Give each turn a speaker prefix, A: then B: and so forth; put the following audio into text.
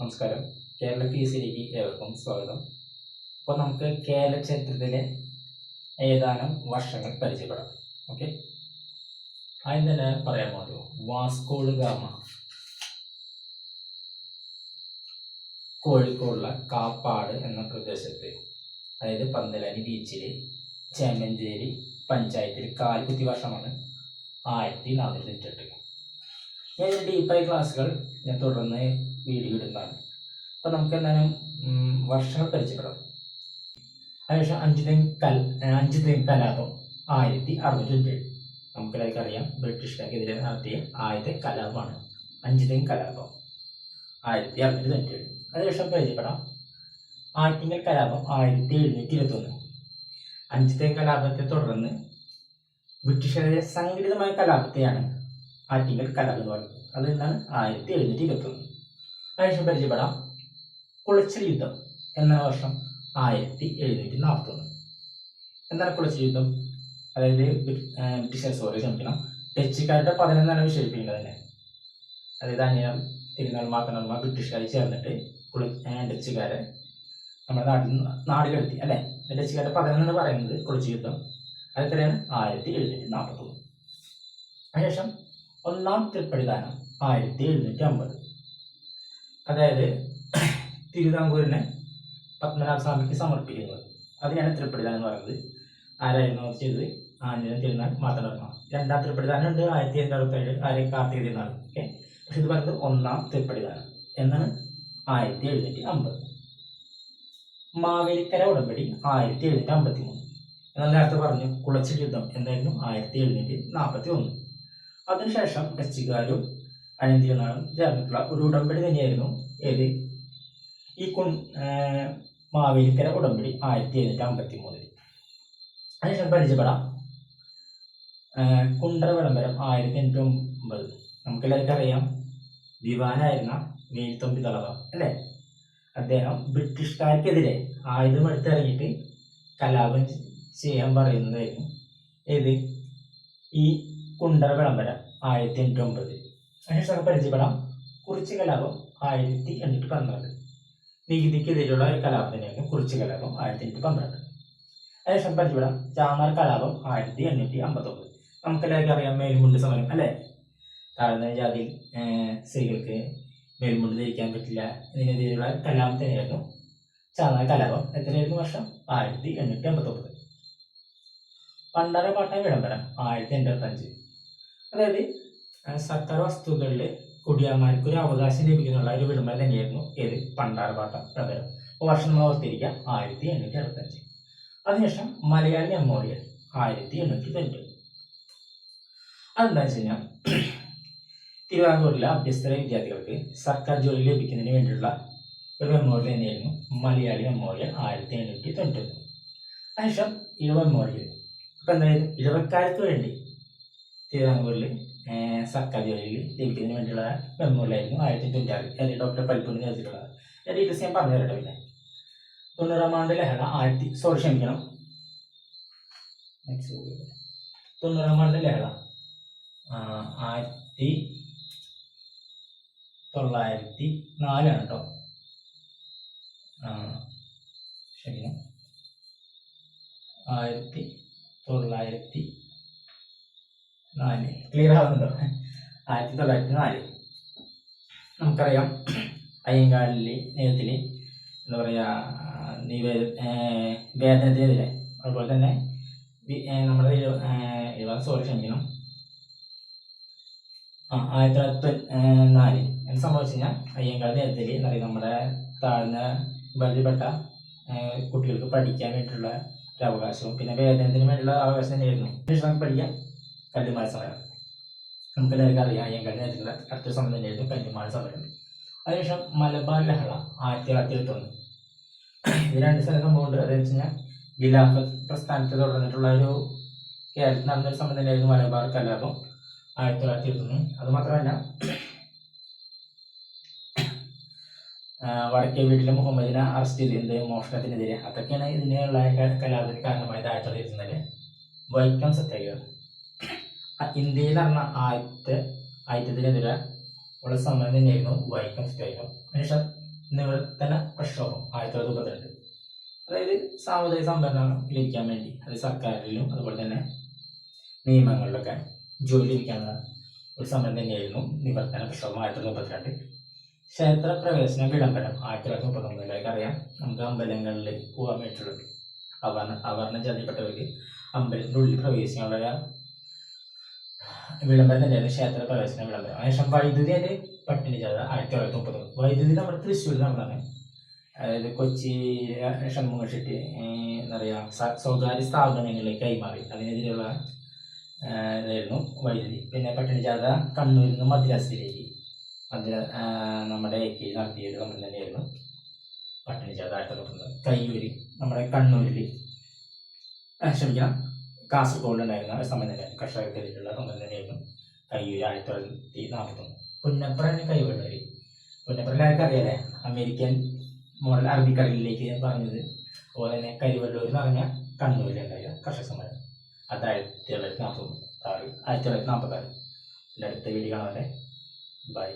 A: നമസ്കാരം. Kerala P S സിയിലേക്ക് ഏവർക്കും സ്വാഗതം. അപ്പോൾ നമുക്ക് കേരള ചരിത്രത്തിലെ ഏതാനും വർഷങ്ങൾ പരിചയപ്പെടാം. ഓക്കെ? ആദ്യം തന്നെ പറയാൻ മതി വാസ്കോഡ് ഗാമ. കോഴിക്കോടുള്ള കാപ്പാട് എന്ന പ്രദേശത്ത് അതായത് പന്തലാനി ബീച്ചിൽ ചേമഞ്ചേരി പഞ്ചായത്തിൽ കാൽക്കുത്തി വർഷമാണ് ആയിരത്തി നാനൂറ്റി തൊണ്ണൂറ്റെട്ട് ഞാൻ ഡീപ്പായി ക്ലാസ്സുകൾ ഞാൻ തുടർന്ന് വീഡിയോ ഇടുന്നതാണ്. അപ്പോൾ നമുക്ക് എന്തായാലും വർഷങ്ങൾ പരിചയപ്പെടാം. അതിനുശേഷം അഞ്ച് ദിനം കൽ അഞ്ച് ദിനം കലാപം ആയിരത്തി അറുന്നൂറ്റി നമുക്കെല്ലാവർക്കും അറിയാം ബ്രിട്ടീഷുകാർക്കെതിരെ നടത്തിയ ആദ്യത്തെ കലാപമാണ് അഞ്ച് ദിനം കലാപം. ആയിരത്തി അറുന്നൂറ്റി തൊണ്ണൂറ്റേഴ് അതിനുശേഷം പരിചയപ്പെടാം. ആറ്റിങ്ങൽ കലാപം ആയിരത്തി എഴുന്നൂറ്റി ഇരുപത്തൊന്ന്. അഞ്ചത്തെ കലാപത്തെ തുടർന്ന് ബ്രിട്ടീഷുകാരുടെ സംഘടിതമായ കലാപത്തെയാണ് ആറ്റിങ്ങൽ കലാപം എന്ന് പറയുന്നത്. അത് എന്നാണ് ആയിരത്തി എഴുന്നൂറ്റി ഇരുപത്തൊന്ന് അതിനുശേഷം പരിചയപ്പെടാം. കുളച്ചിൽ യുദ്ധം എന്ന വർഷം ആയിരത്തി എഴുന്നൂറ്റി നാൽപ്പത്തൊന്ന് എന്താണ് കുളച്ചിൽ യുദ്ധം? അതായത് ബ്രി- ആ, ബ്രിട്ടീഷുകാർ സോറി ക്ഷമിക്കണം. ഡച്ചുകാരുടെ പതിനൊന്നാണ് വിശേഷിപ്പിക്കുന്നത് തന്നെ. അതായത് അനിയർ തിരുനാൾ മാത്തനർമ്മ ബ്രിട്ടീഷുകാർ ചേർന്നിട്ട് കുളി ഡച്ചുകാരെ നമ്മുടെ നാട്ടിൽ നിന്ന് നാട് കടത്തി അല്ലേ ഡച്ചുകാരുടെ പതിനൊന്നാണ് പറയുന്നത് കുളിച്ചു യുദ്ധം. അത് എത്രയാണ്? ആയിരത്തി എഴുന്നൂറ്റി നാൽപ്പത്തൊന്ന് അതിനുശേഷം ഒന്നാം തൃപ്പടിദാനം ആയിരത്തി എഴുന്നൂറ്റി അമ്പത് അതായത് തിരുവിതാംകൂറിനെ പത്മനാഭസ്വാമിക്ക് സമർപ്പിക്കുന്നത്. അതിനാണ് തൃപ്പടിദാനം എന്ന് പറയുന്നത്? ആരായിരുന്നു ചെയ്തത്? ആഞ്ജന തിരുനാൾ മാതൃവർമ്മ രണ്ടാം തൃപ്പടിദാനം ഉണ്ട് ആയിരത്തി എഴുന്നൂറ്റി അറുപത്തേഴ് ആര് കാർത്തിക തിരുനാൾ. ഓക്കെ? പക്ഷെ ഇത് പറയുന്നത് ഒന്നാം തൃപ്പടിദാനം എന്നാണ്? ആയിരത്തി എഴുന്നൂറ്റി അമ്പത് മാവേലിക്കര ഉടമ്പടി ആയിരത്തി എഴുന്നൂറ്റി അമ്പത്തി മൂന്ന് എന്നാൽ നേരത്തെ പറഞ്ഞു കുളച്ചിൽ യുദ്ധം എന്തായിരുന്നു? ആയിരത്തി എഴുന്നൂറ്റി നാൽപ്പത്തി ഒന്ന് അതിനുശേഷം ഡച്ചുകാരും അനന്തികളാണ് ചേർന്നിട്ടുള്ള ഒരു ഉടമ്പടി തന്നെയായിരുന്നു ഏത്? ഈ കുൺ മാവേലിക്കര ഉടമ്പടി ആയിരത്തി എഴുന്നൂറ്റി അമ്പത്തി മൂന്നിൽ അതിനുശേഷം പരിചയപ്പെടാം. കുണ്ടറ വിളംബരം ആയിരത്തി എണ്ണൂറ്റി ഒമ്പത്. നമുക്കെല്ലാവർക്കും അറിയാം ദിവാനായിരുന്ന മേൽത്തൊമ്പി തളവ അല്ലേ? അദ്ദേഹം ബ്രിട്ടീഷുകാർക്കെതിരെ ആയുധം എടുത്തിറങ്ങിയിട്ട് കലാപം ചെയ്യാൻ പറയുന്നതായിരുന്നു. ഏത്? ഈ കുണ്ടറ വിളംബരം ആയിരത്തി എണ്ണൂറ്റി ഒമ്പത് അതിനുശേഷം പരിചയപ്പെടാം കുറിച്ച് കലാപം ആയിരത്തി എണ്ണൂറ്റി പന്ത്രണ്ട്. നികുതിക്കെതിരെയുള്ള ഒരു കലാപം തന്നെയായിരുന്നു കുറിച്ച് കലാപം ആയിരത്തി എണ്ണൂറ്റി പന്ത്രണ്ട്. അതിനുശേഷം പരിചയപ്പെടാം ചാമാർ കലാപം ആയിരത്തി എണ്ണൂറ്റി അമ്പത്തൊമ്പത്. നമുക്കെല്ലാവർക്കും അറിയാം മേൽമുണ്ട് സമരം അല്ലേ? താഴ്ന്ന ജാതി സ്ത്രീകൾക്ക് മേൽമുണ്ട് ധരിക്കാൻ പറ്റില്ല ഇതിനെതിരെയുള്ള കലാപം തന്നെയായിരുന്നു ചാമാർ കലാപം എത്രയായിരുന്നു വർഷം? ആയിരത്തി എണ്ണൂറ്റി അമ്പത്തൊമ്പത് പണ്ടാരപ്പാട്ട വിളംബരം ആയിരത്തി എൺപത്തഞ്ച് അതായത് സർക്കാർ വസ്തുക്കളിൽ കുടിയാന്മാർക്ക് ഒരു അവകാശം ലഭിക്കുന്നുള്ള ഒരു വിളംബരം തന്നെയായിരുന്നു ഏത്? പണ്ടാർപാട്ട പ്രകാരം അപ്പോൾ വർഷം നമ്മൾ ഓർത്തിരിക്കുക ആയിരത്തി എണ്ണൂറ്റി അറുപത്തഞ്ച്. അതിനുശേഷം മലയാളി മെമ്മോറിയൽ ആയിരത്തി എണ്ണൂറ്റി തൊണ്ണൂറ്റി അതെന്താണെന്ന് വെച്ച് കഴിഞ്ഞാൽ തിരുവിതാംകൂറിലെ അഭ്യസ്തര വിദ്യാർത്ഥികൾക്ക് സർക്കാർ ജോലി ലഭിക്കുന്നതിന് വേണ്ടിയുള്ള ഒരു മെമ്മോറിയൽ തന്നെയായിരുന്നു മലയാളി മെമ്മോറിയൽ ആയിരത്തി എണ്ണൂറ്റി തൊണ്ണൂറ്റി അതിനുശേഷം ഇഴവ മെമ്മോറിയൽ. അപ്പം എന്തായാലും ഇഴവക്കാർക്ക് വേണ്ടി തിരുവിതാംകൂറിൽ ഏഹ്, സർക്കാർ ജോലിയിൽ ലഭിക്കുന്നതിന് വേണ്ടിയുള്ള മെമ്മോറിയലായിരുന്നു ആയിരത്തി തൊണ്ണൂറ്റി ആറ് അതിൽ ഡോക്ടർ പൽപ്പുണ്ണി ചേർത്തിട്ടുള്ളത് ഞാൻ ഡീറ്റെയിൽസ് ഞാൻ പറഞ്ഞു തരട്ടെ പിന്നെ. തൊണ്ണൂറാം ആണ്ട് ലഹള ആയിരത്തി സോറി ക്ഷമിക്കണം. തൊണ്ണൂറാം ആണ്ട് ലഹള ആയിരത്തി തൊള്ളായിരത്തി നാലാണ് കേട്ടോ ക്ഷമിക്കണം. ആയിരത്തി തൊള്ളായിരത്തി നാല്. ക്ലിയർ ആവുന്നുണ്ടോ? ആയിരത്തി തൊള്ളായിരത്തി നാല്. നമുക്കറിയാം അയ്യങ്കാളിൽ നേരത്തിൽ എന്താ പറയുക നിവേദ വേദനത്തിനെതിരെ അതുപോലെ തന്നെ നമ്മുടെ എഴുപത് സോറി ക്ഷമിക്കണം. ആ ആയിരത്തി തൊള്ളായിരത്തി നാല്. എന്ത് സംഭവിച്ചു കഴിഞ്ഞാൽ അയ്യങ്കാളി നേരത്തിൽ എന്താ പറയുക നമ്മുടെ താഴ്ന്ന വിഭാഗത്തിൽപ്പെട്ട കുട്ടികൾക്ക് പഠിക്കാൻ വേണ്ടിയിട്ടുള്ള ഒരു അവകാശവും പിന്നെ വേതനത്തിന് വേണ്ടിയുള്ള അവകാശം തന്നെയായിരുന്നു. പഠിക്കാം. കല്ലുമാല സമരം. നമുക്ക് എല്ലാവർക്കും അറിയാം കഴിഞ്ഞ നേതൃത്വത്തിലുള്ള അടുത്ത സമരം തന്നെയായിരുന്നു കല്ലുമാല സമരം. അതിനുശേഷം മലബാർ ലഹള ആയിരത്തി തൊള്ളായിരത്തി എഴുപത്തൊന്ന്. ഇത് രണ്ട് സ്ഥലം സംഭവമുണ്ട്. അതെന്ന് വെച്ച് കഴിഞ്ഞാൽ ഖിലാഫത്ത് പ്രസ്ഥാനത്തെ തുടർന്നിട്ടുള്ള ഒരു കേരളത്തിൽ നടന്നൊരു സമയം തന്നെയായിരുന്നു മലബാർ കലാപം ആയിരത്തി തൊള്ളായിരത്തി എഴുപത്തൊന്ന്. അത് മാത്രമല്ല വടക്കേ വീട്ടിലെ മുഹമ്മദിനെ അറസ്റ്റ് ചെയ്തിരുന്നത് മോഷണത്തിനെതിരെ. അതൊക്കെയാണ് ഇതിനുള്ള കലാപത്തിന് കാരണമായത് ആയിരത്തി തൊള്ളായിരത്തി ഇരുപത്തിനാല് വൈക്കം സത്യാഗ്രഹം. ഇന്ത്യയിൽ നടന്ന ആദ്യത്തെ ആയുധത്തിനെതിരെ ഉള്ള സമരം തന്നെയായിരുന്നു വൈക്കം സത്യാഗ്രഹം അതിനുശേഷം നിവർത്തന പ്രക്ഷോഭം ആയിരത്തി തൊള്ളായിരത്തി മുപ്പത്തിരണ്ട് അതായത് സാമുദായിക സംവരണം ലഭിക്കാൻ വേണ്ടി അത് സർക്കാരിലും അതുപോലെ തന്നെ നിയമങ്ങളിലൊക്കെ ജോലി ലഭിക്കാനുള്ള ഒരു സമരം തന്നെയായിരുന്നു നിവർത്തന പ്രക്ഷോഭം ആയിരത്തി തൊള്ളായിരത്തി മുപ്പത്തിരണ്ട്. ക്ഷേത്ര പ്രവേശന വിളംബരം ആയിരത്തി തൊള്ളായിരത്തി മുപ്പത്തൊമ്പതിലേക്ക് അറിയാം. നമുക്ക് അമ്പലങ്ങളിൽ പോകാൻ വേണ്ടിയിട്ടുള്ളത്. അവർണ അവർണ ജാതിപ്പെട്ടവർക്ക് അമ്പലത്തിന്റെ ഉള്ളിൽ പ്രവേശിക്കാനുള്ള വിളംബരം തന്നെയാണ് ക്ഷേത്ര പ്രവേശന വിളംബരം. അതിനുശേഷം വൈദ്യുതി അതിന്റെ പട്ടിണി ജാഥ ആയിരത്തി തൊള്ളായിരത്തി മുപ്പത്തൊമ്പത് വൈദ്യുതി നമ്മുടെ തൃശ്ശൂർ നമ്മളാണ് അതായത് കൊച്ചി ഷൺമുഖ ഷെട്ടി എന്താ പറയുക സ്വകാര്യ സ്ഥാപനങ്ങളിലേക്ക് കൈമാറി. അതിനെതിരെയുള്ള ഇതായിരുന്നു വൈദ്യുതി. പിന്നെ പട്ടിണി ജാഥ കണ്ണൂരിൽ നിന്ന് മദ്രാസിലേക്ക് മദ്രാ നമ്മുടെ എ കെ നടത്തിയത് നമ്മൾ തന്നെയായിരുന്നു പട്ടിണി ജാഥ ആയിരത്തി കയ്യൂര് നമ്മുടെ കണ്ണൂരിൽ ക്ഷമിക്കണം. കാസർഗോഡ് ഉണ്ടായിരുന്ന ഒരു സമയം തന്നെയായിരുന്നു കർഷകർക്കെതിരെയുള്ള സമരം തന്നെയായിരുന്നു. കയ്യൂര് ആയിരത്തി തൊള്ളായിരത്തി നാൽപ്പത്തൊന്ന് പുന്നപ്രനെ കൈവെള്ളവർ പുന്നപ്രനായിട്ട് അറിയാലേ അമേരിക്കൻ മോഡൽ അറബിക്കടലിലേക്ക് പറഞ്ഞത്. അതുപോലെ തന്നെ കരിവള്ളൂർ എന്ന് പറഞ്ഞ കണ്ണൂരിലുണ്ടായ കർഷക സമരം. അത് ആയിരത്തി തൊള്ളായിരത്തി നാൽപ്പത്തി ആറ് ആയിരത്തി തൊള്ളായിരത്തി നാൽപ്പത്തി ആറ് അടുത്ത വീഡിയോ കാണാതെ ബൈ